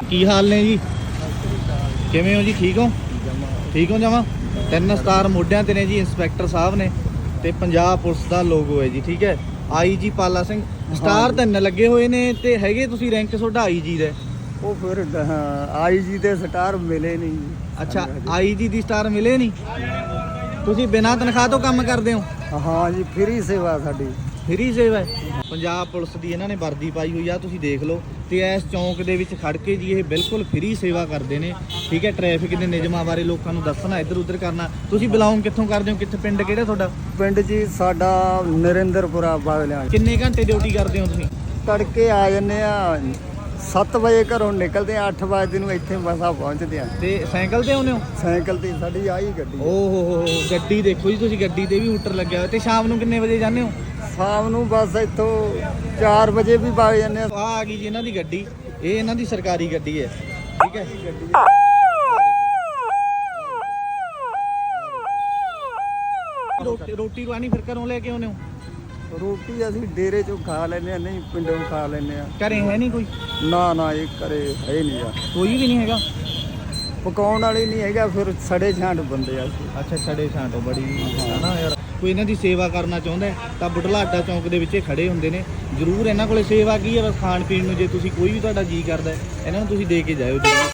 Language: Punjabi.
ਕੀ ਹਾਲ ਨੇ ਜੀ? ਕਿਵੇਂ ਹੋ ਜੀ? ਠੀਕ ਹੋ? ਠੀਕ ਹੋ ਜਾਵਾਂ ਤਿੰਨ ਸਟਾਰ ਮੋਢਿਆਂ ਤੇ ਨੇ ਜੀ ਇੰਸਪੈਕਟਰ ਸਾਹਿਬ ਨੇ ਤੇ ਪੰਜਾਬ ਪੁਲਿਸ ਦਾ ਲੋਗੋ ਹੈ ਜੀ ਠੀਕ ਹੈ? ਆਈਜੀ ਪਾਲਾ ਸਿੰਘ। ਸਟਾਰ ਤਿੰਨ ਲੱਗੇ ਹੋਏ ਨੇ ਤੇ ਹੈਗੇ ਤੁਸੀਂ ਰੈਂਕ ਤੁਹਾਡਾ ਆਈਜੀ ਦਾ? ਉਹ ਫਿਰ ਆਈ ਜੀ ਦੇ ਸਟਾਰ ਮਿਲੇ ਨਹੀਂ ਅੱਛਾ ਆਈਜੀ ਦੀ ਸਟਾਰ ਮਿਲੇ ਨਹੀਂ? ਤੁਸੀਂ ਬਿਨਾਂ ਤਨਖਾਹ ਤੋਂ ਕੰਮ ਕਰਦੇ ਹੋ? ਹਾਂ ਜੀ ਫ੍ਰੀ ਸੇਵਾ ਸਾਡੀ। ਫ੍ਰੀ ਸੇਵਾ ਹੈ। ਪੰਜਾਬ ਪੁਲਿਸ ਦੀ ਇਹਨਾਂ ਨੇ ਵਰਦੀ ਪਾਈ ਹੋਈ ਆ ਤੁਸੀਂ ਦੇਖ ਲਓ। ਤੇ ਇਸ ਚੌਂਕ ਦੇ ਵਿੱਚ ਖੜ ਕੇ ਜੀ ਇਹ ਬਿਲਕੁਲ ਫ੍ਰੀ ਸੇਵਾ ਕਰਦੇ ਨੇ। ਠੀਕ ਹੈ ਟ੍ਰੈਫਿਕ ਦੇ ਨਿਯਮਾਂ ਬਾਰੇ ਲੋਕਾਂ ਨੂੰ ਦੱਸਣਾ ਇੱਧਰ ਉੱਧਰ ਕਰਨਾ। ਤੁਸੀਂ ਬਿਲੋਂਗ ਕਿੱਥੋਂ ਕਰਦੇ ਹੋ? ਕਿੱਥੇ ਪਿੰਡ ਕਿਹੜਾ ਤੁਹਾਡਾ? ਪਿੰਡ ਜੀ ਸਾਡਾ ਨਰਿੰਦਰਪੁਰਾ ਬਾਗਲਿਆਂ ਕਿੰਨੇ ਘੰਟੇ ਡਿਊਟੀ ਕਰਦੇ ਹੋ ਤੁਸੀਂ? ਤੜਕੇ ਆ ਜੰਨੇ ਆ 7 ਵਜੇ ਘਰੋਂ ਨਿਕਲਦੇ ਆ 8 ਵਜੇ ਨੂੰ ਇੱਥੇ ਮਸਾ ਪਹੁੰਚਦੇ ਆ ਤੇ ਸਾਈਕਲ ਤੇ ਆਉਂਦੇ ਹੋ? ਸਾਈਕਲ ਤੇ ਸਾਡੀ ਆਹੀ ਗੱਡੀ ਓ ਹੋ ਹੋ ਹੋ ਗੱਡੀ ਦੇਖੋ ਜੀ ਤੁਸੀਂ ਗੱਡੀ ਤੇ ਵੀ ਹੂਟਰ ਲੱਗਿਆ ਹੋਇਆ। ਤੇ ਸ਼ਾਮ ਨੂੰ ਕਿੰਨੇ ਵਜੇ ਜਾਂਦੇ ਹੋ? ਸ਼ਾਮ ਨੂੰ ਬਸ ਇੱਥੋਂ 4 ਵਜੇ ਵੀ ਵਗ ਜਾਂਦੇ ਆ ਆ ਆ ਗਈ ਜੀ ਇਹਨਾਂ ਦੀ ਗੱਡੀ। ਇਹ ਇਹਨਾਂ ਦੀ ਸਰਕਾਰੀ ਗੱਡੀ ਹੈ। ਠੀਕ ਹੈ? ਰੋਟੀ ਰੋਟੀ ਰਵਾਨੀ ਫਿਰ ਘਰੋਂ ਲੈ ਕੇ ਆਉਂਦੇ ਹੋ? ਰੋਟੀ ਅਸੀਂ ਡੇਰੇ ਚੋਂ ਖਾ ਲੈਨੇ ਆ ਨਹੀਂ ਪਿੰਡੋਂ ਖਾ ਲੈਨੇ ਆ ਘਰੇ ਹੈ ਨਹੀਂ ਕੋਈ? ਨਾ ਨਾ ਇਹ ਘਰੇ ਹੈ ਨਹੀਂ ਆ। ਕੋਈ ਵੀ ਨਹੀਂ ਹੈਗਾ? ਪਕਾਉਣ ਵਾਲੀ ਨਹੀਂ ਹੈਗਾ ਫਿਰ ਸੜੇ ਛਾਂਟ ਬੰਦੇ ਆ। ਅਸੀਂ। ਅੱਛਾ ਛੜੇ ਛਾਂਟੋ ਬੜੀ ਹਨਾ ਯਾਰ। ਕੋਈ ਇਹਨਾਂ ਦੀ ਸੇਵਾ ਕਰਨਾ ਚਾਹੁੰਦਾ ਹੈ ਤਾਂ ਬੁਢਲਾਡਾ ਚੌਂਕ ਦੇ ਵਿੱਚ ਇਹ ਖੜੇ ਹੁੰਦੇ ਨੇ। ਜ਼ਰੂਰ ਇਹਨਾਂ ਕੋਲੇ ਸੇਵਾ ਕੀ ਹੈ? ਬਸ ਖਾਣ ਪੀਣ ਨੂੰ ਜੇ ਤੁਸੀਂ ਕੋਈ ਵੀ ਤੁਹਾਡਾ ਜੀ ਕਰਦਾ ਹੈ, ਇਹਨਾਂ ਨੂੰ ਤੁਸੀਂ ਦੇ ਕੇ ਜਾਇਓ ਜ਼ਰੂਰ।